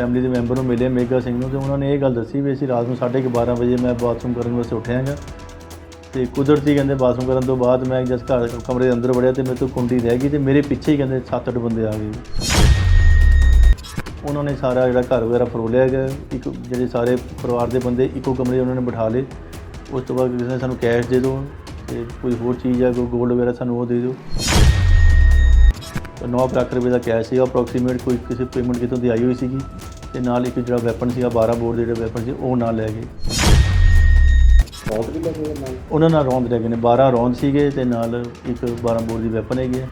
Family ਦੇ member ਨੂੰ ਮਿਲੇ ਮੇਗਾ ਸਿੰਘ ਨੂੰ, ਤੇ ਉਹਨਾਂ ਨੇ ਇਹ ਗੱਲ ਦੱਸੀ ਵੀ ਅਸੀਂ ਰਾਤ ਨੂੰ 12:30 ਵਜੇ ਮੈਂ ਬਾਥਰੂਮ ਕਰਨ ਵਾਸਤੇ ਉੱਠਿਆ ਹੈਗਾ ਤੇ ਕੁਦਰਤੀ ਕਹਿੰਦੇ ਬਾਥਰੂਮ ਕਰਨ ਤੋਂ ਬਾਅਦ ਮੈਂ ਜਦ ਘਰ ਕਮਰੇ ਦੇ ਅੰਦਰ ਵੜਿਆ ਤੇ ਮੇਰੇ ਤੋਂ ਕੁੰਡੀ ਰਹਿ ਗਈ ਤੇ ਮੇਰੇ ਪਿੱਛੇ ਹੀ ਕਹਿੰਦੇ 7-8 ਬੰਦੇ ਆ ਗਏ। ਉਹਨਾਂ ਨੇ ਸਾਰਾ ਜਿਹੜਾ ਘਰ ਵਗੈਰਾ ਫਰੋਲਿਆ ਗਿਆ, ਇੱਕ ਜਿਹੜੇ ਸਾਰੇ ਪਰਿਵਾਰ ਦੇ ਬੰਦੇ ਇੱਕੋ ਕਮਰੇ ਉਹਨਾਂ ਨੇ ਬਿਠਾ ਲਏ। ਉਸ ਤੋਂ ਬਾਅਦ ਕਿਸੇ ਨੇ ਸਾਨੂੰ ਕੈਸ਼ ਦੇ ਦਿਓ ਤੇ ਕੋਈ ਹੋਰ ਚੀਜ਼ ਆ, ਕੋਈ ਗੋਲਡ ਵਗੈਰਾ ਸਾਨੂੰ ਉਹ ਦੇ ਦਿਓ। ਤਾਂ 9 ਲੱਖ ਰੁਪਏ ਦਾ ਕੈਸ਼ ਸੀਗਾ ਅਪਰੋਕਸੀਮੇਟ ਕੋਈ ਕਿਸੇ ਪੇਮੈਂਟ ਕਿਤੋਂ ਦੀ ਆਈ ਹੋਈ ਸੀਗੀ। ਤੇ ਨਾਲ ਇੱਕ ਜਿਹੜਾ ਵੈਪਨ ਸੀਗਾ 12 ਬੋਰ ਦੇ ਜਿਹੜੇ ਵੈਪਨ ਸੀ, ਉਹ ਨਾਲ ਲੈ ਗਏ। ਬਹੁਤ ਵੀ ਲੱਗੇ ਨਾਲ ਉਹਨਾਂ ਨਾਲ ਰੌਂਦ ਲੈ ਗਏ ਨੇ। 12 ਰੌਂਦ ਸੀਗੇ ਤੇ ਨਾਲ ਇੱਕ 12 ਬੋਰ ਦੀ ਵੈਪਨ ਹੈਗੀ ਹੈ।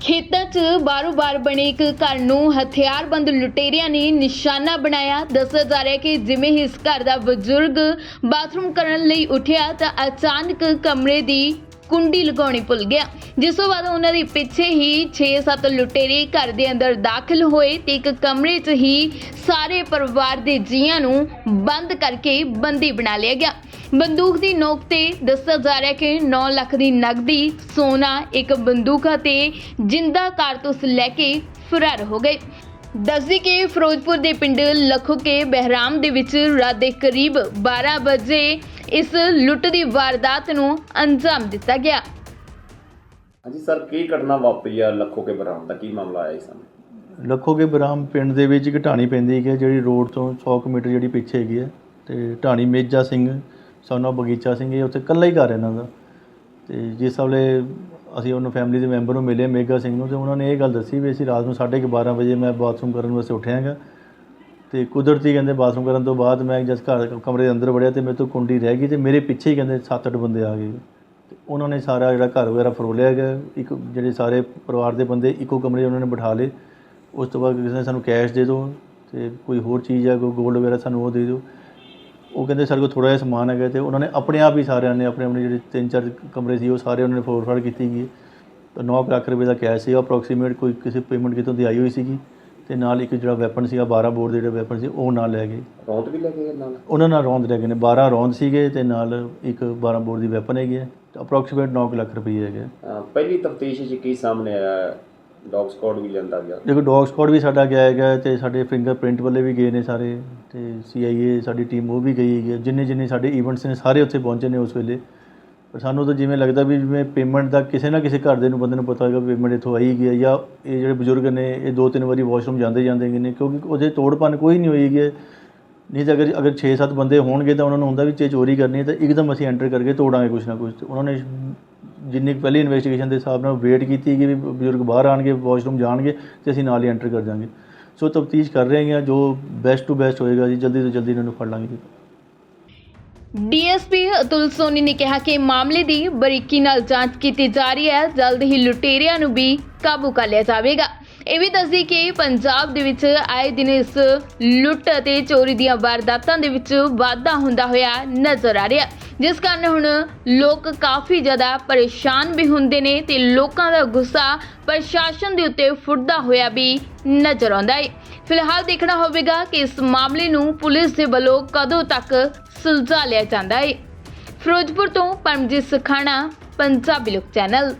ਖੇਤਾਂ 'ਚ ਬਾਰੋ-ਬਾਰ ਬਣੇ ਇੱਕ ਘਰ ਨੂੰ ਹਥਿਆਰਬੰਦ ਲੁਟੇਰਿਆਂ ਨੇ ਨਿਸ਼ਾਨਾ ਬਣਾਇਆ। ਦੱਸਿਆ ਜਾ ਰਿਹਾ ਕਿ ਜਿਵੇਂ ਹੀ ਇਸ ਘਰ ਦਾ ਬਜ਼ੁਰਗ ਬਾਥਰੂਮ ਕਰਨ ਲਈ ਉੱਠਿਆ ਤਾਂ ਅਚਾਨਕ ਕਮਰੇ ਦੀ ਕੁੰਡੀ ਲਗਾਉਣੀ ਭੁੱਲ ਗਿਆ। ਜਿਸ ਤੋਂ ਬਾਅਦ ਉਹਨਾਂ ਦੇ ਪਿੱਛੇ ਹੀ 6-7 ਲੁਟੇਰੇ ਘਰ ਦੇ ਅੰਦਰ ਦਾਖਲ ਹੋਏ ਤੇ ਇੱਕ ਕਮਰੇ 'ਚ ਹੀ ਸਾਰੇ ਪਰਿਵਾਰ ਦੇ ਜੀਆਂ ਨੂੰ ਬੰਦ ਕਰਕੇ ਬੰਦੀ ਬਣਾ ਲਿਆ ਗਿਆ। ਬੰਦੂਕ ਦੀ ਨੋਕ ਤੇ ਦੱਸਿਆ ਜਾ ਰਿਹਾ ਕਿ 9 ਲੱਖ ਦੀ ਨਕਦੀ, ਸੋਨਾ, ਇੱਕ ਬੰਦੂਕ ਅਤੇ ਜਿੰਦਾ ਕਾਰਤੂਸ ਲੈ ਕੇ ਫਰਾਰ ਹੋ ਗਏ। ਦੱਸਦੀ ਕਿ ਫਿਰੋਜ਼ਪੁਰ ਦੇ ਪਿੰਡ ਲਖੋਕੇ ਬਹਿਰਾਮ ਦੇ ਵਿੱਚ ਰਾਤ ਦੇ ਕਰੀਬ 12 ਵਜੇ ਇਸ ਲੁੱਟ ਦੀ ਵਾਰਦਾਤ ਨੂੰ ਅੰਜਾਮ ਦਿੱਤਾ ਗਿਆ। ਹਾਂਜੀ ਸਰ ਕੀ ਘਟਨਾ ਵਾਪਰੀ ਆ ਲੱਖੋ ਕੇ ਬਰਾਮ ਦਾ? ਕੀ ਮਾਮਲਾ ਆਇਆ ਇਸ ਸਮੇਂ? ਲੱਖੋਗੇ ਬਰਾਮ ਪਿੰਡ ਦੇ ਵਿੱਚ ਇੱਕ ਢਾਣੀ ਪੈਂਦੀ ਹੈਗੀ ਹੈ ਜਿਹੜੀ ਰੋਡ ਤੋਂ 100 ਕੁ ਮੀਟਰ ਜਿਹੜੀ ਪਿੱਛੇ ਹੈਗੀ ਹੈ ਤੇ ਢਾਣੀ ਮੇਜਾ ਸਿੰਘ ਸੋਨਾ ਬਗੀਚਾ ਸਿੰਘ ਇਹ ਉੱਥੇ ਇਕੱਲਾ ਹੀ ਘਰ ਇਹਨਾਂ ਦਾ। ਤੇ ਜਿਸ ਵੇਲੇ ਅਸੀਂ ਉਹਨੂੰ ਫੈਮਿਲੀ ਦੇ ਮੈਂਬਰ ਨੂੰ ਮਿਲੇ ਮੇਗਾ ਸਿੰਘ ਨੂੰ ਤੇ ਉਹਨਾਂ ਨੇ ਇਹ ਗੱਲ ਦੱਸੀ ਵੀ ਅਸੀਂ ਰਾਤ ਨੂੰ 12:30 ਵਜੇ ਮੈਂ ਬਾਥਰੂਮ ਕਰਨ ਵਾਸਤੇ ਉੱਠਿਆ ਹੈਗਾ। ਤੇ ਕੁਦਰਤੀ ਕਹਿੰਦੇ ਬਾਥਰੂਮ ਕਰਨ ਤੋਂ ਬਾਅਦ ਮੈਂ ਜਦ ਘਰ ਕਮਰੇ ਦੇ ਅੰਦਰ ਵੜਿਆ ਤੇ ਮੇਰੇ ਤੋਂ ਕੁੰਡੀ ਰਹਿ ਗਈ ਤੇ ਮੇਰੇ ਪਿੱਛੇ ਹੀ ਕਹਿੰਦੇ 7-8 ਬੰਦੇ ਆ ਗਏ। ਤੇ ਉਹਨਾਂ ਨੇ ਸਾਰਾ ਜਿਹੜਾ ਘਰ ਵਗੈਰਾ ਫਰੋਲਿਆ ਗਿਆ। ਇੱਕ ਜਿਹੜੇ ਸਾਰੇ ਪਰਿਵਾਰ ਦੇ ਬੰਦੇ ਇੱਕੋ ਕਮਰੇ 'ਚ ਉਹਨਾਂ ਨੇ ਬਿਠਾ ਲਏ। ਉਸ ਤੋਂ ਬਾਅਦ ਕਿਸੇ ਨੇ ਸਾਨੂੰ ਕੈਸ਼ ਦੇ ਦਿਓ ਤੇ ਕੋਈ ਹੋਰ ਚੀਜ਼ ਹੈ ਕੋਈ ਗੋਲਡ ਵਗੈਰਾ ਸਾਨੂੰ ਉਹ ਦੇ ਦਿਓ। ਉਹ ਕਹਿੰਦੇ ਸਾਡੇ ਕੋਲ ਥੋੜਾ ਜਿਹਾ ਸਮਾਨ ਹੈਗਾ ਤੇ ਉਹਨਾਂ ਨੇ ਆਪਣੇ ਆਪ ਹੀ ਸਾਰਿਆਂ ਨੇ, ਆਪਣੇ ਆਪਣੇ ਜਿਹੜੇ ਤਿੰਨ ਚਾਰ ਕਮਰੇ ਸੀ ਉਹ ਸਾਰੇ ਉਹਨਾਂ ਨੇ ਫੋਰ ਫਾੜ ਕੀਤੀ ਗਈ ਤਾਂ 9 ਲੱਖ ਰੁਪਏ ਦਾ ਕੈਸ਼ ਸੀ। ਉਹ ਅਪਰੋਕਸੀਮੇਟ ਕੋਈ ਕਿਸੇ ਪੇਮੈਂਟ ਕਿਤੋਂ ਦੀ ਆਈ ਹੋਈ ਸੀਗੀ। ਤੇ ਨਾਲ ਇੱਕ ਜਿਹੜਾ ਵੈਪਨ ਸੀਗਾ 12 ਬੋਰ ਦੇ ਜਿਹੜੇ ਵੈਪਨ ਸੀ ਉਹ ਨਾਲ ਲੈ ਗਏ। ਰੌਂਦ ਵੀ ਲੱਗੇ ਨਾਲ? ਉਹਨਾਂ ਨਾਲ ਰੌਂਦ ਲੈ ਗਏ ਨੇ। 12 ਰੌਂਦ ਸੀਗੇ ਤੇ ਨਾਲ ਇੱਕ 12 ਬੋਰ ਦੀ ਵੈਪਨ ਹੈਗੀ ਹੈ। ਅਪਰੋਕਸੀਮੇਟ 9 ਲੱਖ ਰੁਪਏ ਹੈਗੇ। ਪਹਿਲੀ ਤਫਤੀਸ਼ ਵਿੱਚ ਕੀ ਸਾਹਮਣੇ ਆਇਆ? ਡੌਗ ਸਕਾਡ ਵੀ ਲੈਂਦਾ ਗਿਆ। ਦੇਖੋ ਡੌਗ ਸਕਾਡ ਵੀ ਸਾਡਾ ਗਿਆ ਹੈਗਾ ਤੇ ਸਾਡੇ ਫਿੰਗਰਪ੍ਰਿੰਟ ਵਾਲੇ ਵੀ ਗਏ ਨੇ ਸਾਰੇ ਤੇ ਸੀਆਈਏ ਸਾਡੀ ਟੀਮ ਉਹ ਵੀ ਗਈ ਹੈਗੀ ਹੈ। ਜਿੰਨੇ ਜਿੰਨੇ ਸਾਡੇ ਇਵੈਂਟਸ ਨੇ ਸਾਰੇ ਉੱਥੇ ਪਹੁੰਚੇ ਨੇ ਉਸ ਵੇਲੇ। ਪਰ ਸਾਨੂੰ ਤਾਂ ਜਿਵੇਂ ਲੱਗਦਾ ਵੀ ਜਿਵੇਂ ਪੇਮੈਂਟ ਦਾ ਕਿਸੇ ਨਾ ਕਿਸੇ ਘਰ ਦੇ ਨੂੰ ਬੰਦੇ ਨੂੰ ਪਤਾ ਹੋਏਗਾ ਪੇਮੈਂਟ ਇੱਥੋਂ ਆਈ ਗਈ ਹੈ ਜਾਂ ਇਹ ਜਿਹੜੇ ਬਜ਼ੁਰਗ ਨੇ, ਇਹ ਦੋ ਤਿੰਨ ਵਾਰੀ ਵਾਸ਼ਰੂਮ ਜਾਂਦੇ ਜਾਂਦੇ ਗਏ ਨੇ, ਕਿਉਂਕਿ ਉਹਦੇ ਤੋੜਪਨ ਕੋਈ ਨਹੀਂ ਹੋਈ ਹੈ ਨਹੀਂ ਤਾਂ ਅਗਰ ਅਗਰ 6-7 ਬੰਦੇ ਹੋਣਗੇ ਤਾਂ ਉਹਨਾਂ ਨੂੰ ਹੁੰਦਾ ਵੀ ਜੇ ਚੋਰੀ ਕਰਨੀ ਹੈ ਤਾਂ ਇੱਕਦਮ ਅਸੀਂ ਐਂਟਰ ਕਰਕੇ ਤੋੜਾਂਗੇ ਕੁਛ ਨਾ ਕੁਛ। ਤੇ ਉਹਨਾਂ ਨੇ ਜਿੰਨੀ ਕੁ ਪਹਿਲੀ ਇਨਵੈਸਟੀਗੇਸ਼ਨ ਦੇ ਹਿਸਾਬ ਨਾਲ ਵੇਟ ਕੀਤੀ ਕਿ ਵੀ ਬਜ਼ੁਰਗ ਬਾਹਰ ਆਣਗੇ ਵਾਸ਼ਰੂਮ ਜਾਣਗੇ ਤੇ ਅਸੀਂ ਨਾਲ ਹੀ ਐਂਟਰ ਕਰ ਜਾਾਂਗੇ ਸੋ ਤਫਤੀਸ਼ ਕਰ ਰਹੇ ਹਾਂ ਜੋ ਬੈਸਟ ਟੂ ਬੈਸਟ ਹੋਏਗਾ ਜੀ, ਜਲਦੀ ਤੋਂ ਜਲਦੀ ਇਹਨਾਂ ਨੂੰ ਫੜ ਲਾਂਗੇ ਜੀ। ਡੀਐਸਪੀ ਅਤੁਲ ਸੋਨੀ ਨੇ ਕਿਹਾ ਕਿ ਮਾਮਲੇ ਦੀ ਬਰੀਕੀ ਨਾਲ ਜਾਂਚ ਕੀਤੀ ਜਾ ਰਹੀ ਹੈ। ਜਲਦ ਹੀ ਲੁਟੇਰਿਆਂ ਨੂੰ ਵੀ ਕਾਬੂ ਕਰ ਲਿਆ ਜਾਵੇਗਾ। ਇਹ ਵੀ ਦੱਸਦੀ ਕਿ ਪੰਜਾਬ ਦੇ ਵਿੱਚ ਆਏ ਦਿਨ ਇਸ ਲੁੱਟ ਅਤੇ ਚੋਰੀ ਦੀਆਂ ਵਾਰਦਾਤਾਂ ਦੇ ਵਿੱਚ ਵਾਧਾ ਹੁੰਦਾ ਹੋਇਆ ਨਜ਼ਰ ਆ ਰਿਹਾ। ਜਿਸ ਕਾਰਨ ਹੁਣ ਲੋਕ ਕਾਫੀ ਜ਼ਿਆਦਾ ਪਰੇਸ਼ਾਨ ਵੀ ਹੁੰਦੇ ਨੇ ਤੇ ਲੋਕਾਂ ਦਾ ਗੁੱਸਾ ਪ੍ਰਸ਼ਾਸਨ ਦੇ ਉੱਤੇ ਫੁੱਟਦਾ ਹੋਇਆ ਵੀ ਨਜ਼ਰ ਆਉਂਦਾ ਹੈ। ਫਿਲਹਾਲ ਦੇਖਣਾ ਹੋਵੇਗਾ ਕਿ ਇਸ ਮਾਮਲੇ ਨੂੰ ਪੁਲਿਸ ਦੇ ਵੱਲੋਂ ਕਦੋਂ ਤੱਕ ਸੁਲਝਾ ਲਿਆ ਜਾਂਦਾ ਹੈ ਫਿਰੋਜ਼ਪੁਰ ਤੋਂ ਪਰਮਜੀਤ ਸਖਾਣਾ ਪੰਜਾਬੀ ਲੋਕ ਚੈਨਲ।